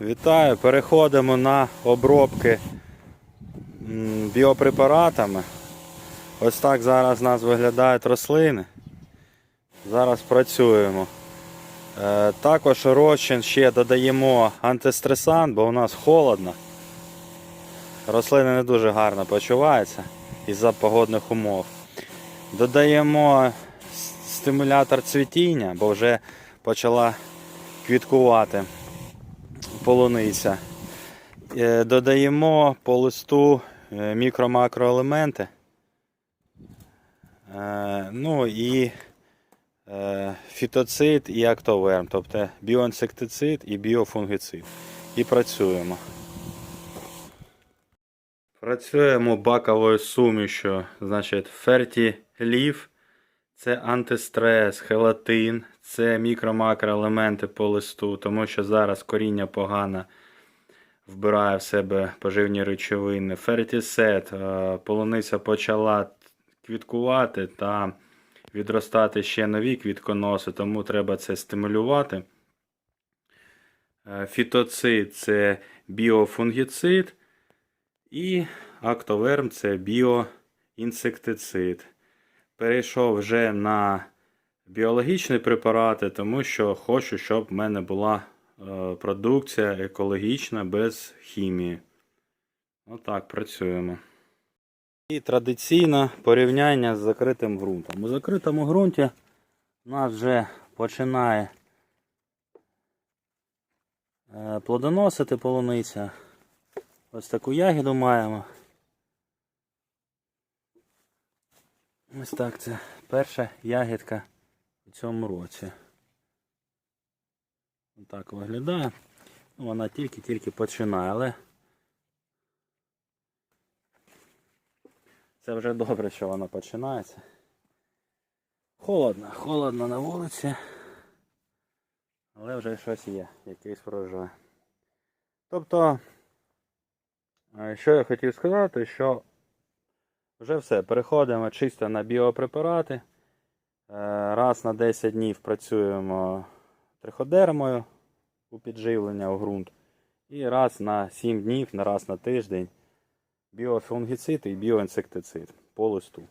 Вітаю! Переходимо на обробки біопрепаратами. Ось так зараз у нас виглядають рослини. Зараз працюємо. Е, Також розчин ще додаємо антистресант, бо у нас холодно. Рослини не дуже гарно почуваються із-за погодних умов. Додаємо стимулятор цвітіння, бо вже почала квіткувати полуниця. Е, Додаємо по листу е, мікро-макроелементи. Е, Ну і фітоцид і актоверм, тобто біоінсектицид і біофунгицид. І працюємо. Працюємо баковою сумішю, значить, фертілів, це антистрес, хелатин, це мікро-макроелементи по листу, тому що зараз коріння погано вбирає в себе поживні речовини. Фертісет, е, полуниця почала квіткувати та відростати ще нові квітконоси, тому треба це стимулювати. Е, Фітоцид це біофунгіцид. І актоверм це біоінсектицид. Перейшов вже на біологічні препарати, тому що хочу, щоб в мене була е, продукція екологічна без хімії. Отак працюємо. І традиційно порівняння з закритим ґрунтом. У закритому ґрунті у нас вже починає е, плодоносити полуниця. Ось таку ягіду маємо. Ось так це перша ягідка цьому році. Так виглядає. Ну, вона тільки-тільки починає, але це вже добре, що вона починається. Холодно, холодно на вулиці. Але вже щось є, якийсь врожай. Тобто, що я хотів сказати, що вже все, переходимо чисто на біопрепарати. Е, Раз на 10 днів працюємо триходермою у підживлення у ґрунт. І раз на 7 днів, раз на тиждень біофунгіцид і біоінсектицид по листу.